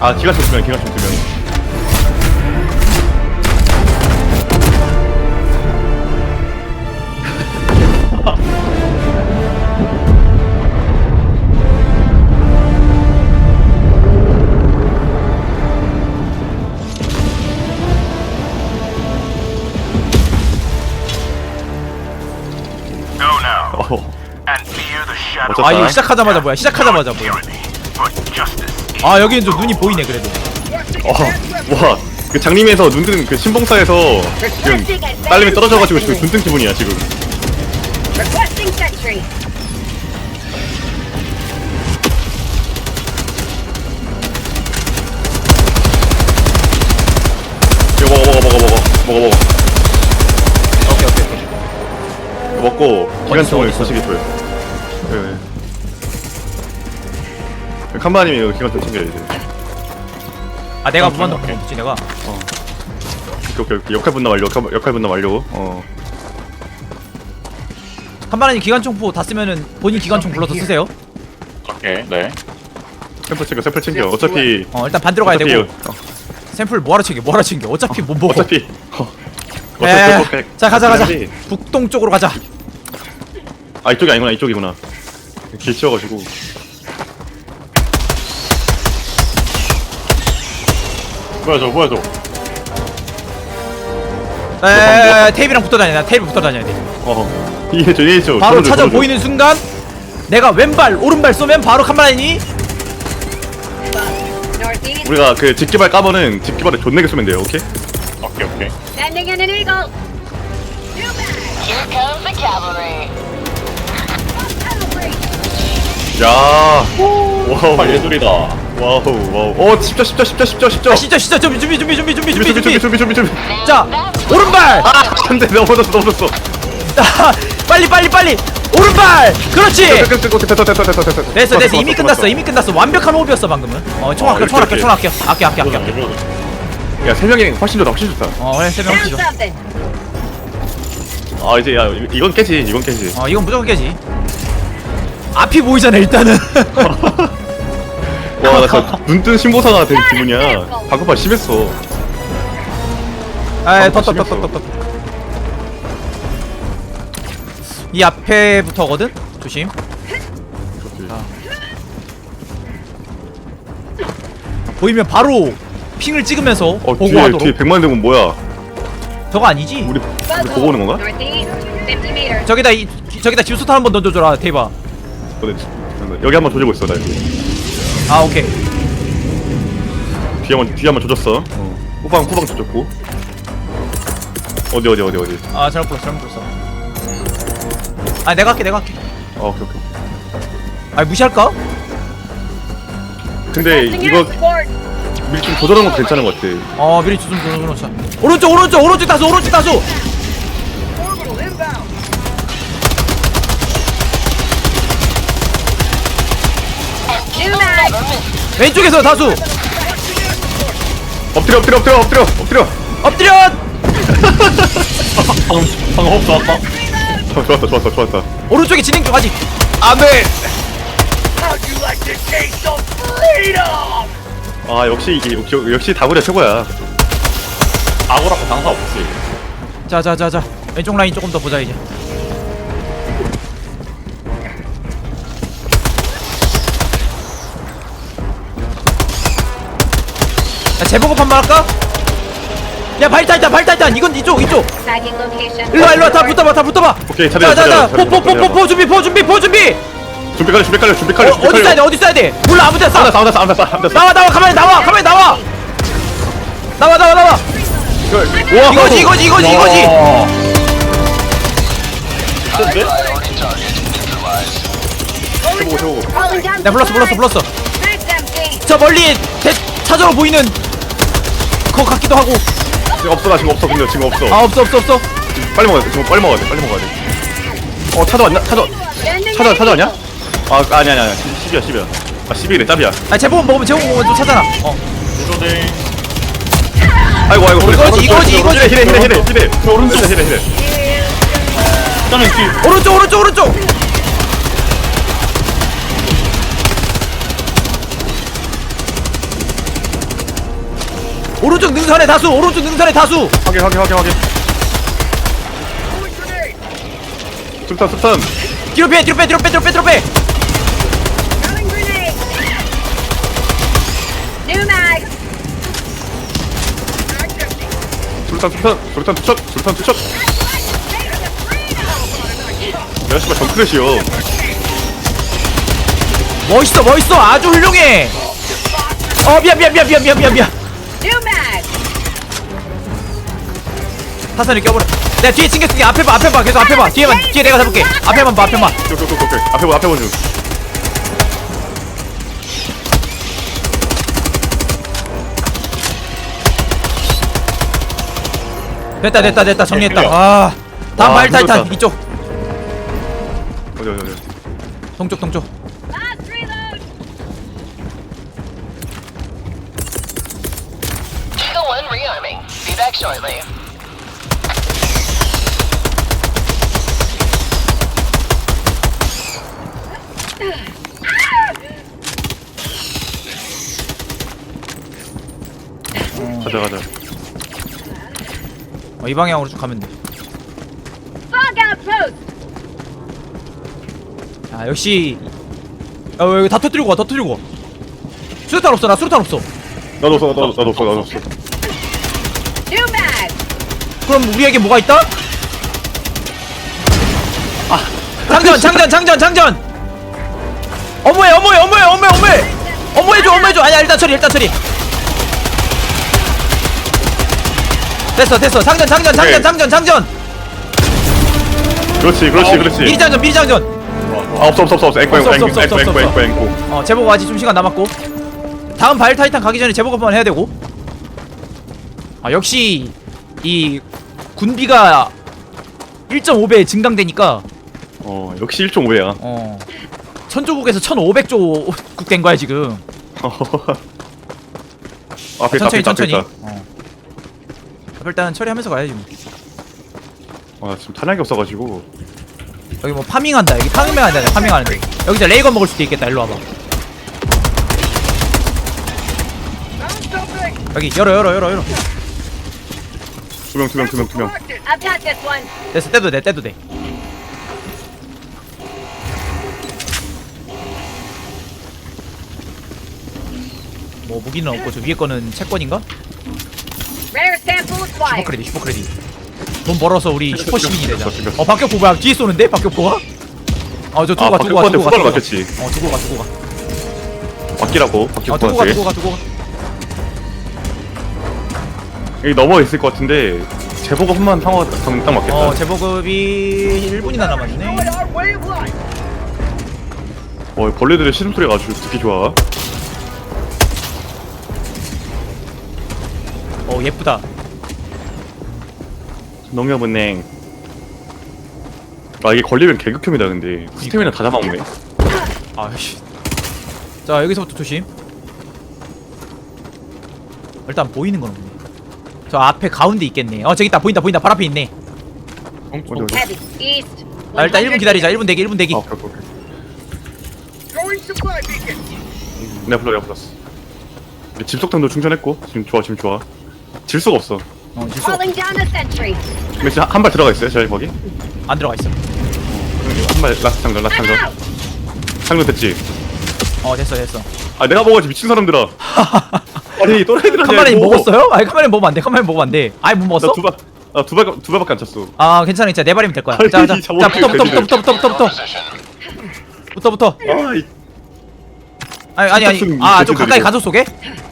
아 기관총 두명 기관총 두명. Go now. 어 and fear the shadow 어쩌다 아 이거 시작하자마자 뭐야? 시작하자마자 뭐야. 아 여기는 좀 눈이 보이네 그래도 어와그 장님에서 눈 뜨는 그 신봉사에서 지금 딸님이 떨어져가지고 지금 눈뜬 기분이야 지금 Requesting sentry. 이거 먹어 먹어 먹어 먹어 먹어 먹어 오케이 오케이 오케이 이거 먹고 기관총을 어딨어? 거시기 줘요 네, 네. 칸바님이 이거 기관총 챙겨야 돼. 아 내가 무한도 먹지 내가? 오케이 오케이 오케이. 역할 분담 완료 역할, 역할 분담 완료. 어. 한마라님 기관총포 다 쓰면은 본인 기관총 불러서 쓰세요. 오케이 네. 샘플 챙겨 샘플 챙겨. 어차피 어 일단 반대로 가야 어차피 되고. 어, 샘플 뭐하러 챙겨 뭐하러 챙겨. 어차피 못 먹어. 어차피. 어, 야, 야, 어차피 야. 자 가자 가자. 한데. 북동 쪽으로 가자. 아 이쪽이 아니구나 이쪽이구나. 길 치워가지고 뭐야 저 뭐야 저 에 테이프랑 붙어 다녀 나 테이프 붙어 다녀야 돼 어 이해 저 이해 저 바로 걸어줘, 찾아 걸어줘. 보이는 순간 내가 왼발 오른발 쏘면 바로 칸마라인이 Northeast. 우리가 그 집기발 까면은 집기발에 존내게 쏘면 돼요 오케이? 오케이 오케이 Sending in an eagle. Here comes the cavalry. 야. 와우. 예술이다. 와우, 와우. 어, 십자, 십자, 십자, 십자, 십자. 진짜 진짜 준비 준비 준비 준비 준비 준비 준비, 준비, 준비, 준비, 준비. 자 오른발 아, 안 돼. 넘어졌어, 넘어졌어. 빨리 빨리 빨리 오른발 그렇지 됐어, 됐어, 됐어, 됐어, 됐어, 됐어. 이미 끝났어 이미 끝났어 완벽한 호흡이었어 방금은 어총 아껴. 총 아껴 총 아껴 아껴 아껴 아껴 야, 세 명이 훨씬 좋다, 훨씬 좋다. 어 그래 세 명이 좋아. 아, 이제 야, 이건 깨지, 이건 깨지. 어 이건 무조건 깨지 앞이 보이잖아 일단은. 와 나 눈뜬 신보사가 된 기분이야. 방금 봐 심했어. 아이 덧덧덧덧덧 이 앞에부터거든? 조심. 보이면 바로 핑을 찍으면서 어 뒤에 보고하도록. 뒤에 백만 대군 뭐야? 저거 아니지? 우리 우리 보고 오는 건가? Northeast. 50 meters. 저기다 이 저기다 집수탄 한번 던져줘라 대박 여기 한번 조지고 있어 나 여기. 아 오케이. 뒤에 한번 뒤에 한번 조졌어. 어. 후방 후방 조졌고. 어디 어디 어디 어디? 아 잘못 불렀어 잘못 불렀어. 아 내가 할게 내가 할게. 어 오케이 오케이. 아 무시할까? 근데 이거 escort. 미리 좀 조절하는 거 괜찮은 것 같아. 어 미리 주좀 줘놓자. 오른쪽 오른쪽 오른쪽 다수 오른쪽 다수 왼쪽에서 다수. 엎드려 엎드려 엎드려 엎드려 엎드려. 엎드려! 방금 방금 호흡 좋았다 어, 좋았다 좋았다 좋았다. 오른쪽에 진행 중 아직. 안돼 아 역시 이게 역시, 역시 다구려 최고야. 아고라고 장사 없지. 자자자자. 왼쪽 라인 조금 더 보자 이제 야 재보급 한 번 할까? 야 발탈탄 발탈탄. 이건 이쪽 이쪽. 일로와 일로와. 다 붙어봐 다 붙어봐. 오케이, 차례, 자자자. 차례, 포포포포포 준비 포 준비 포 준비. 준비 깔려 준비 깔려 준비 어, 깔려 어디 써야 돼 어디 써야 돼? 몰라 아무 데나 싸운다 싸 싸운다 싸운다 싸운다 나와 나와 가만히 나와 가만히 나와. 나와 나와 나와. 우와. 이거지 이거지 이거지 이거지. 최고 Calling down. 내 불렀어 불렀어 불렀어. 저 멀리 대 차저로 보이는 거 같기도 하고 지금 없어 나 지금 없어 근데 지금 없어 아 없어 없어 없어 빨리 먹어야 돼 지금 빨리 먹어야 돼 빨리 먹어야 돼어 차도 왔냐 차도 Sending 차도 in 차도 왔냐 아 아니 아니 아니 10이야 10이야 아 10이래 짭이야 아 제보험 먹으면 제보험 먹으면 좀 차잖아 어 이거네 아이고 아이고 이거지, 이거지, 이거지. 히레 히레 히레 히레 오른쪽 히레 히레 오른쪽 오른쪽 오른쪽 오른쪽 능선에 다수 오른쪽 능선에 다수. 확인 확인 확인 확인. 술탄 술탄. 뒤로 빼 뒤로 빼 뒤로 빼 뒤로 빼 뒤로 빼. 술탄 술탄 술탄 투척 술탄 투척. 야 씨발 정크렛이요. 멋있어 멋있어. 아주 훌륭해. 어 미안 미안 미안 미안 미안 미안 미안. 타산을 껴버려 내가 뒤에 챙겼을게. 앞에 봐 앞에 봐. 계속 앞에 봐. 뒤에만 뒤에 내가 잡을게. 앞에만 봐 앞에만. 오케이. 앞에 보 앞에 보죠 됐다 됐다 됐다. 정리했다. 오케이, 아 다음 와, 발 타이탄 힘들었다. 이쪽. 어디 어디 어디? 동쪽 동쪽 shortly. 가자 가자 어, 이 방향으로 쭉 가면 돼 Fog outpost. 아 역시 어 여기 다 터뜨리고 와 다 터뜨리고 와 수류탄 없어 나 수류탄 없어 나도 없어 나도 나도 없어 나도 없어 New mag. 그럼 우리에게 뭐가 있다? 아 장전 장전 장전 장전! 어머해 어머해 어머해 어머해 어머해! 어머해줘 어머해줘! 아니야 일단 처리 일단 처리. 됐어 됐어. 장전 장전 장전 오케이. 장전 장전 그렇지 그렇지 미리 그렇지. 장전 미리 장전! 아 없어 없어 없어 없어. 앵꼬 없어, 앵꼬 없어, 앵꼬 없어, 앵꼬 없어, 앵꼬 앵꼬 어 제보가 아직 좀 시간 남았고. 다음 바일 타이탄 가기 전에 제보가 한번 해야 되고. 아 역시 이 군비가 1.5배 증강되니까. 어 역시 1.5배야. 어. 천조국에서 1500조 국 된 거야 지금. 앞에 있다, 천천히 천천히. 어. 일단 처리하면서 가야지 뭐. 아 지금 탄약이 없어가지고. 여기 뭐 파밍한다. 여기 파밍한다 파밍하는데. 여기서 레이건 먹을 수도 있겠다. 일로 와봐. 여기 열어 열어 열어 열어 두명 두 명 두 명 두명. I've got this one. 됐어 떼도 돼 떼도 돼. 뭐 무기는 없고 저 위에 거는 채권인가? Rare sample 슈퍼 acquired. 크레딧 슈퍼 크레딧. 돈 벌어서 우리 슈퍼 시민이 되자. 어 박격포 뭐야? 뒤에 쏘는데? 박격포가? 두고 아 가 두고 가 박격포한테 두고 가. 두고 가 맞겠지. 어 두고 가 두고 가. 바뀌라고 어 두고 가 두고 가 두고 가 여기 넘어 있을 것 같은데 제보가 한번 상황 가면 딱 맞겠다. 어 제보급이 1분이나 남았네. 어 벌레들의 시름소리가 아주 듣기 좋아. 어 예쁘다. 농협은행. 아 이게 걸리면 개극혐이다 근데. 스태미나 다 잡아먹네. 아씨. 자 여기서부터 조심. 일단 보이는 건 없네 저 앞에 가운데 있겠네. 어 저기 있다. 보인다 보인다. 발 앞에 있네. 어디 어디? Heavy. East. 아 일단 1분 기다리자. 1분 대기 1분 대기. 아 오케이 오케이 오케이. 내가 불러 내가 불렀어. 집속탄도 충전했고 지금 좋아 지금 좋아. 질 수가 없어. 어 질수 Calling down a sentry. 근데 진짜 한발 들어가 있어요 저희 거기? 안 들어가 있어. 한발 라스트 장전 라스트 I'm 장전. Out. 장전 됐지? 어 됐어 됐어. 아 내가 먹어야지 미친 사람들아 아니 또라이들 칸마님 뭐- 먹었어요? 아니 칸마님 먹으면 안돼 칸마님 먹으면 안돼 아니 못 먹었어? 두발 아, 두 발, 두 발밖에 안 쳤어. 아, 괜찮아, 괜찮아. 네 발이면 될 거야. 아니, 자, 자, 자, 붙어, 붙어, 붙어, 붙어, 붙어, 붙어, 붙어. 붙어, 붙어. 아니 아니, 아니. 아, 좀 가까이 가줘, 속에?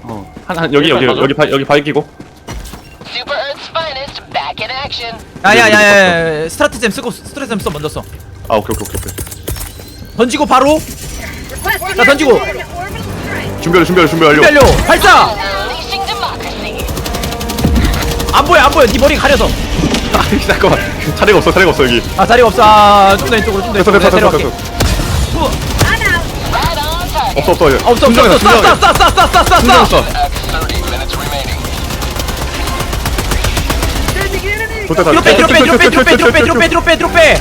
어. 한, 한, 여기, 여기, 여기, 바, 여기 바위 끼고. 야, 야, 야, 야, 야, 스트라테잼 쓰고, 스트라테잼 써, 먼저 써. 아, 오케이, 오케이, 오케이. 던지고 바로. 자, 던지고. 준비하려 준비하려 준비하려. 준비하려. 발사. 안 보여 안 보여. 네 머리 가려서. 아 잠깐만. 자리가 없어 자리가 없어 여기. 아 자리가 없어. 아, 좀더 이쪽으로 좀더 됐어 이쪽으로. 됐어 내가 됐어 데려갈게 됐어. Right on target. 없어 없어. 아, 없어 없어. 없어 remaining. 좋다. 뒤로 빼 뒤로 빼 뒤로 빼 뒤로 빼 뒤로 빼 뒤로 빼 뒤로 빼 뒤로 빼.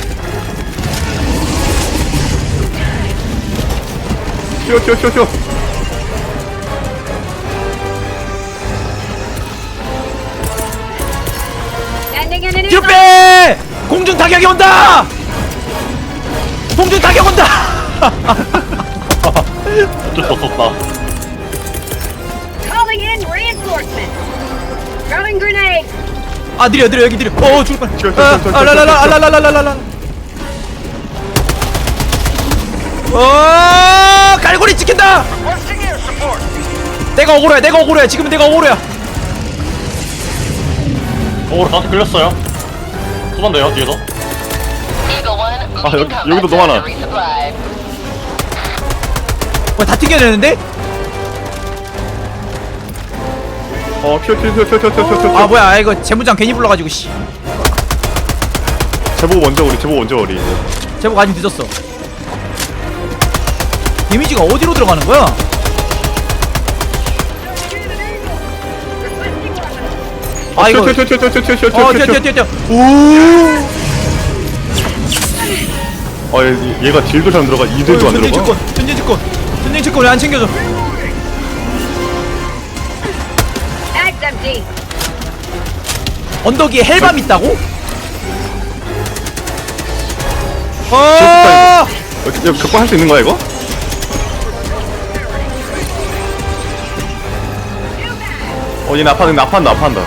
튀어 튀어 튀어 튀어 빼! 공중 타격이 온다! 공중 타격 온다! 어쩔 수 없었다. Calling in reinforcements. Throwing grenade. 아 느려 느려 여기 느려 어 죽을 뻔 튀어, 튀어, 아, 튀어, 튀어, 아, 라라라 튀어, 튀어. 라라라라라라 어 갈고리 찍힌다. 내가 억울해 내가 억울해 지금 내가 억울해 어, 나한테 걸렸어요. 쏘만데요, 뒤에서? Eagle 1, 아, 여기- 여기도 너무 많아. to resupply. 뭐다 튕겨내는데? 어 튀어 튀어 튀어 튀어 튀어 튀어 튀어 아 뭐야 아, 이거 재무장 괜히 불러가지고 씨 제보 먼저 우리 제보 먼저 우리 제복 아직 늦었어 데미지가 어디로 들어가는 거야? 아 이거 튀어 튀어 튀어 튀어 튀어 튀어 어 튀어 뛰어 튀어. 뛰어 뛰어. 어 얘- 얘가 딜도 잘 안 들어가. 이들도 안 전진 들어가? 직권 전진 직권 전진 직권 왜안 챙겨줘. Bag's empty. 언덕 위에 헬밤 있다고? 어! 이거 극복할 수 있는 거야 이거? 어 얘는 아파한다 아파한다 아파한다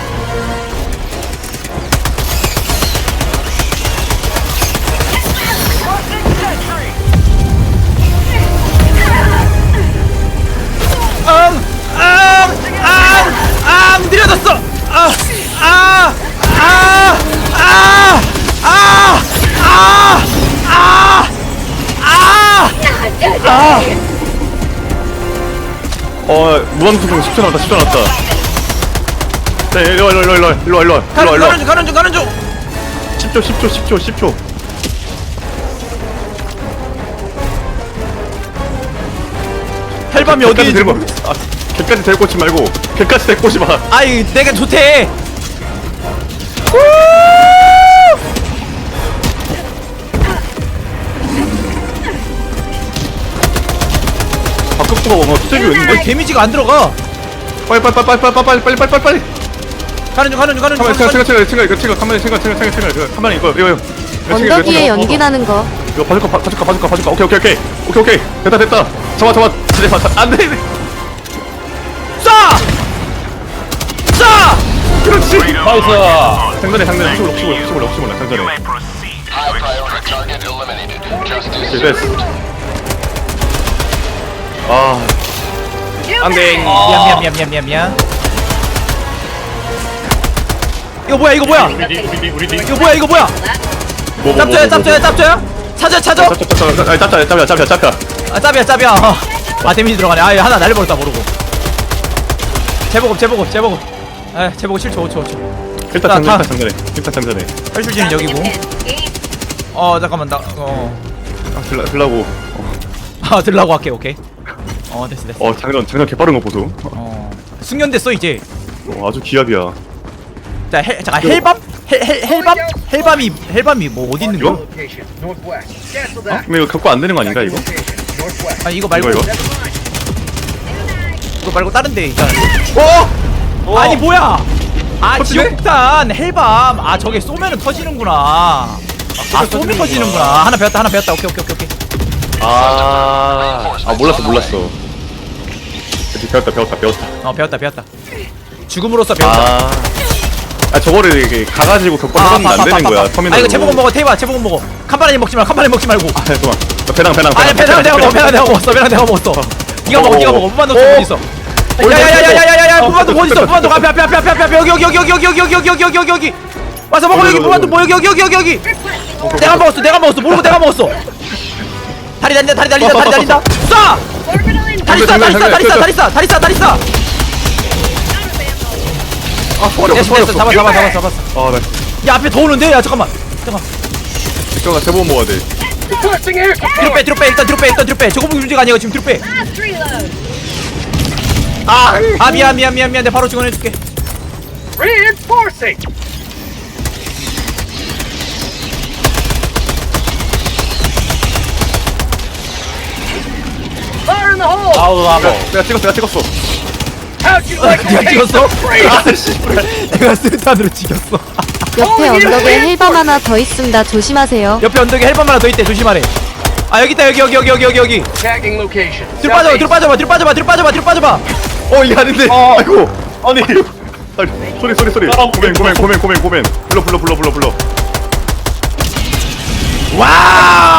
아! 어, 무한풍선 10초 남았다, 10초 남았다. 자, 일로 와, 일로 와, 일로 와, 일로 와, 일로 와, 일로 와, 일로 와. 가는 중 가는 중 가는 중 10초, 10초, 10초, 10초. 헬밤이 어디 들고? 아, 개까지 데리고 오지 말고, 개까지 데리고 오지 마. 아이 내가 좋대 후! 깥부가 뭔가 투쟁이 왜왜 있는데? 데미지가 안 들어가 빨리 빨리 빨리 빨리 빨리 빨리 빨리 빨리 빨리 빨리 가는 중 가는 중 가는 중 가만히 가는 챙겨 중 챙겨 챙겨 이거 챙겨 가만히 챙겨 챙겨 챙겨 챙겨 이거 가만히 이거 이거 이거 이거 챙겨, 언덕 이거 위에 챙겨. 연기 나는 거. 이거 봐줄까 봐- 봐줄까 봐줄까 봐줄까 오케이 오케이 오케이 오케이 오케이 됐다 됐다 잡아 잡아 진짜 잡아 안돼 쏴! 쏴! 그렇지 나이스! 장전해 장전해 혹시 몰라 혹시 몰라 혹시 몰라 혹시 몰라 You 장전해 may proceed target eliminated. 아. 안돼. 미안 미안 미안 미안 미안 미안 이거 뭐야 이거 뭐야? 우리 뒤, 우리 뒤, 우리 뒤. 이거 뭐야 이거 뭐야? 뭐, 짭짜야 짭짜야 찾아 찾아 짭짭 짭짭 짭짭 짭짭 아 짭이야 짭이야. 어. 아 데미지 들어가네. 아 하나 날려버렸다 모르고. 제보급 제보급 제보급. 에 제보급 7초 5초 5초 일단 자, 장전해 다. 일단 장전해 일단 장전해 탈출지는 여기고. 어 잠깐만 나어. 아 들라 들라고 아 들라고 할게 오케이 어 됐어 됐어 어 장전 장전 개빠른 거 보소 어 숙련됐어 이제 어, 아주 기압이야 자 헬, 잠깐 헬밤? 헬, 헬, 헬밤? 헬밤이 헬밤이 뭐 어디 있는 거야? 이거? 어? 근데 이거 갖고 안 되는 거 아닌가 이거? 아 이거 말고 이거 이거, 이거? 말고 다른 데 있잖아 어? 아니 뭐야 아 터지네? 지옥탄 헬밤 아 저게 쏘면은 터지는구나 아 쏘면 터지는구나 하나 배웠다 하나 배웠다 오케이 오케이 오케이 오케이 아, 아 몰랐어 몰랐어 배웠다 배웠다 배웠다 어 배웠다 배웠다 죽음으로써 배웠다 아, 아 저거를 이게 가가지고 격발 해봤는데 안 되는 거야 터미널로 아 이거 제복은 먹어 테이바 제복은 먹어 칸바라니 먹지 말고 칸바라니 먹지 말고 아 잠깐만 나 배낭 배낭 아니 배낭 내가 먹어 배낭 내가 먹었어 배낭 내가 먹었어 네가 먹어 네가 먹어 무반도 어디 있어 야야야야야야야 무반도 어디 있어 무반도 앞에 앞에 앞에 앞에 앞에 여기 여기 여기 여기 여기 여기 여기 여기 여기 여기 여기 와서 먹어 여기 무반도 뭐 여기 여기 여기 여기 여기 내가 먹었어 내가 먹었어 모르고 내가 먹었어 다리 달린다 다리 달린다 다리 달린다. 쏴 Orbital in. 다리 쏴! 다리 쏴 다리 쏴 다리 쏴 다리 쏴 다리 쏴! 아 없어 됐어 소리 됐어 잡아 잡아 잡아 잡았어 아나 야 앞에 더 오는데? 야 잠깐만. 잠깐 잠깐만 제법 먹어야 돼. 뒤로 빼 뒤로 빼. 일단 뒤로 빼 일단 뒤로 빼. 저거 문제가 아니야 지금. 뒤로 빼. Last reload. 아 미안 미안 미안 미안. 내가 바로 증언해줄게. Reinforcing. 아우, 나고. 내가 찍었어 내가 찍었어. How'd you like to the freedom? 내가 스탄으로 찍혔어. 옆에 언덕에 헬밤 하나 더 있습니다. 조심하세요. 옆에 언덕에 헬밤 하나 더 있대 조심하래. 아 여기 있다 여기 여기 여기 여기 여기 여기. Tagging location. 뒤로 빠져봐 뒤로 빠져봐 뒤로 빠져봐 뒤로 빠져봐 뒤로 빠져봐. 어 이게 아닌데. 아이고. 아니. 아니, 소리 소리 소리. 고멘 고멘 고멘 고멘 고멘. 불러 불러 불러 불러 불러. 와우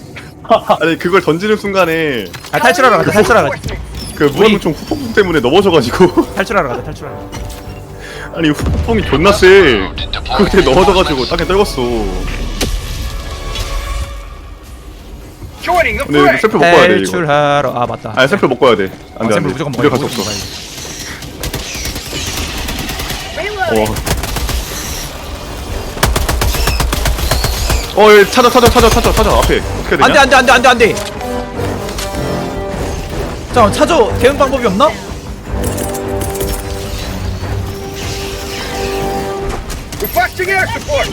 아니 그걸 던지는 순간에 아 탈출하러 가자 탈출하러 가자. 그 무한무총 후폭풍 때문에 넘어져가지고. 탈출하러 가자 탈출하러 가자. 아니 후폭풍이 존나 세. 그때 넘어져가지고 땅에 떨궜어. Joining the 근데 이거 fray. 샘플 먹고 와야 돼 이거. 탈출하러 아 맞다. 아니 샘플 먹고 와야 돼. 아, 안돼 안돼. 무조건 무조건 먹어야 돼, 없어. 무조건 어. 어, 얘 찾아, 찾아, 찾아, 찾아, 찾아. 앞에 어떻게 되냐? 안돼 안돼 안돼 안돼 안돼 잠깐 찾아 대응 방법이 없나? Requesting air support.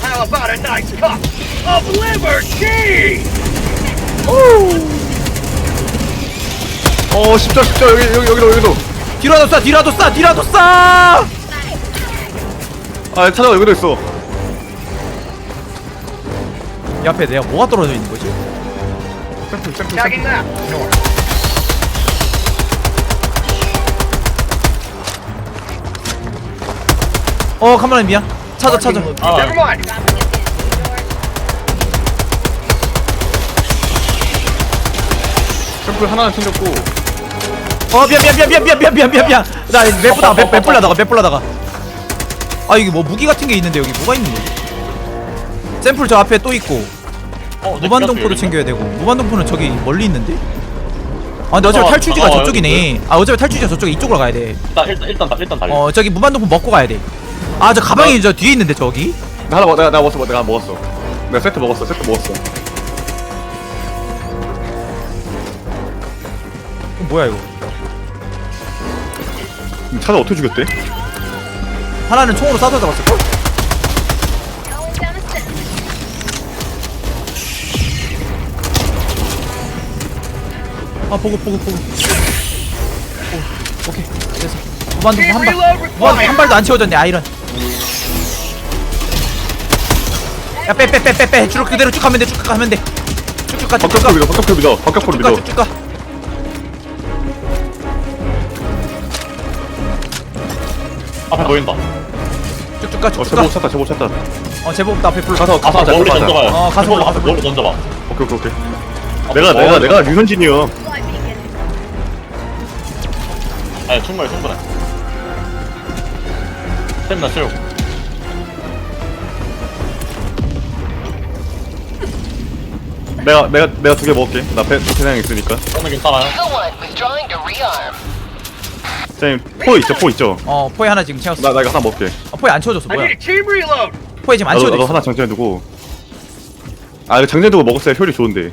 How about a nice cup of liberty? 어, 십자, 십자 여기, 여기, 여기도, 여기도. 뒤라도 쏴 뒤라도 쏴 뒤라도 쏴 아, 찾아, 여기도 있어. 옆에 내가 뭐가 떨어져 있는 거지? 샘플. map. North. 어 카메라 미안 찾아 찾아 아 Never mind. 샘플 하나는 챙겼고. 어 미안 미안 미안 미안 미안 미안 미안 미안 미안 나 맵불다가 맵 맵불라다가 맵불라다가 아 이게 뭐 무기 같은 게 있는데 여기 뭐가 있는 거지? 샘플 저 앞에 또 있고 어, 여기 챙겨야 되고 무반동포는 저기 멀리 있는데? 아 근데 어차피 어, 탈출지가 어, 저쪽이네 아 어차피 탈출지가 저쪽에 이쪽으로 가야 돼어 일단 일단 일단 달- 일단 달려 어, 저기 무반동포 먹고 가야 돼아 저 가방이 저 뒤에 있는데 저기 나 하나, 먹- 내가, 내가 먹었어, 내가 먹었어. 내가 세트 먹었어, 세트 먹었어. 그럼 뭐야 이거 음, 찾아 어떻게 죽였대? 하나는 총으로 쏴서 잡았을걸? 아 보고 보고 보고 오, 오케이. 됐어. 무반동포 한발. 무반동포 한 발도 안 채워졌네 아이런. 야 빼 빼 빼 빼빼. 쭉 그대로 쭉 가면 돼쭉 가면 돼. 쭉쭉 가 쭉쭉 가 박격포 믿어, 박격포 믿어, 박격포 쭉쭉 가 믿어. 쭉쭉 가. 앞에 보인다. 쭉쭉 가 어, 쭉쭉 제보 찾다, 제보 찾다. 가어 제법 앞에 불러 가서, 가서, 가서 하자, 멀리 가서 하자. 던져봐요. 어, 가서 올라, 가서 멀리 던져봐. 오케이, 오케이, 오케이. 아, 내가, 뭐, 내가, 뭐, 내가 류현진이요. 아니 충분해 충분해 스태미나 채우고 내가, 내가, 내가 두 개 먹을게. 나 배, 배낭 있으니까. 저는 괜찮아요 The one withdrawing to rearm. 쌤, 포 있죠, 포 있죠. 어 포에 하나 지금 채웠어 나, 나 이거 하나 먹을게. 어, 포에 안 채워졌어 I 뭐야 need a team reload. 포에 지금 안 나도, 채워져 나도 있어 하나 장전해두고. 아, 이거 장전해두고 먹었어야 효율이 좋은데.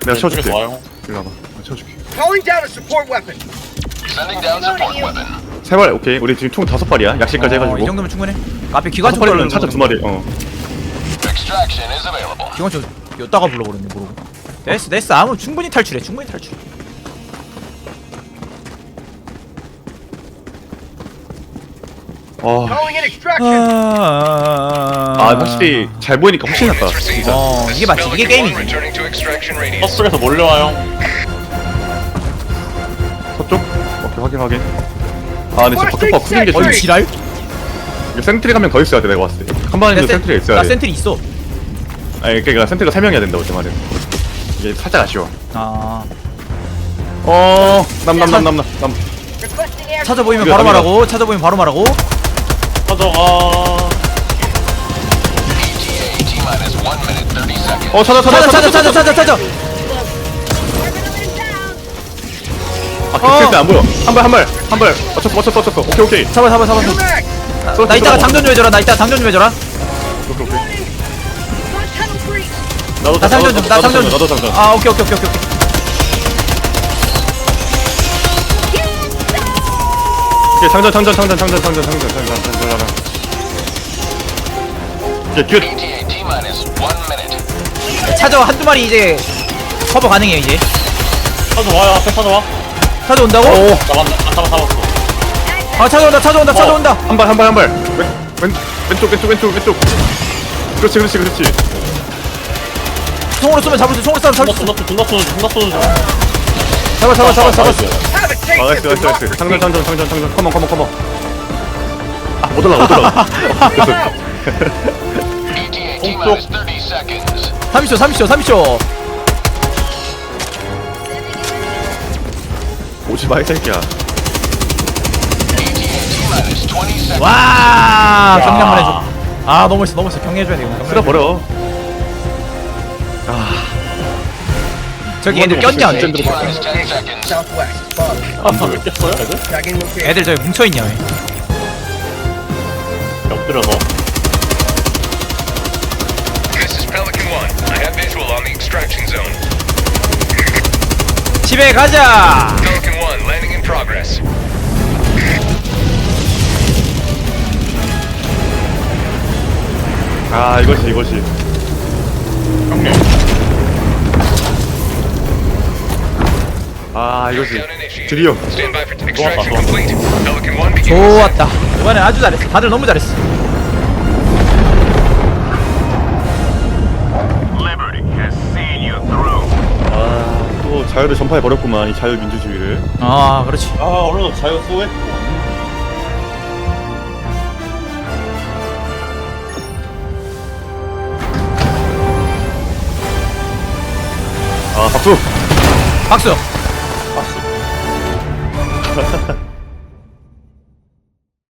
내가 네, 채워줄게. 좋아요 이리 와봐. 내가 채워줄게. Calling down a support weapon. Sending down support weapon. 세 발, 오케이. 우리 지금 총 다섯 발이야. 약식까지 어, 이 해가지고. 정도면 충분해 그 앞에 다섯 기관총 발이면 떨어지는 찾아 두 마리. 어. Extraction is available. 기관총 여따가 불러버렸네 모르고 됐어 됐어 아무 충분히 탈출해 충분히 탈출해 아, Calling in extraction. 아, 아 확실히 잘 보이니까 훨씬 낫다. 진짜. 어 이게 맞지 이게 게임이지. 서쪽에서 몰려와요 서쪽? 오케이 확인 확인. 아 근데 진짜 박격포가 크긴 게 어이 좀. 지랄 이게 센트리 가면 더 있어야 돼 내가 봤을 때. 한 방에도 센트리가 있어야 나 돼. 센트리 있어 아니 그러니까 센트리가 세 명이야 된다고 제 말은. 이게 살짝 아쉬워. 아 어, 남남남남남 남. Requesting air 찾아 보이면 이거 바로. 말하고 찾아 보이면 바로 말하고 가져가. 어 찾아 찾아 찾아 찾아 찾아 찾아 찾아 아 그, 안 보여. 한 발 한 발 한 발. 맞췄어 맞췄어 맞췄어 오케이 오케이. 잡아 잡아 잡아. 나, 나 이따가 장전 좀 해줘라 나 이따가 장전 좀 해줘라. 오케이 오케이. Got tunnel breach. 나도 나 장전 좀 나 장전 좀. 나도 장전. 아 오케이 오케이 오케이 오케이 오케이. 장전 장전 장전 장전 장전 장전 장전 장전 장전 오케이 굿. 찾아 한두 마리 이제 커버 가능해 이제. 찾아와요 앞에 찾아와 찾아온다고? 잡았네. 아 잡아 잡았어. 아 찾아온다 찾아온다 찾아온다. 한 발 한 발 한발 왼 왼쪽 왼쪽 왼쪽 왼쪽. 그렇지 그렇지 그렇지. 총으로 쏘면 잡을 수 총으로 쏘면 잡을 존나 수 존나 쏘는 중 존나 쏘는 중. 잡아 잡아 잡아 잡아. 아 나이스. 나이스 나이스. 장전 장전 장전 장전. 컴온 컴온 컴온. 아못 올라가 못 어, 됐어 30 seconds. 30초 30초 30초 오지 마 이 새끼야 minus 20 seconds. 와 한번 해줘 아 너무 멋있어 너무 멋있어 경례해줘야 돼 이거 쓰다 버려 저기 애들 꼈냐 ETA 근데 T minus 10 seconds. Southwest. Bug. 아왜 깼어요 애들? Tagging location. 애들 저기 뭉쳐있냐 왜 엎드려서 This is Pelican One. I have visual on the extraction zone. 집에 가자 progress. 아 이것이 이것이 형님 아 이것이. 드디어 Stand by for extraction complete. Pelican One begin. 좋았다 이번엔 아주 잘했어 다들 너무 잘했어 자유를 전파해 버렸구만 이 자유 민주주의를. 아 그렇지. 아 얼른 자유 수호했고 아 박수! 박수! 박수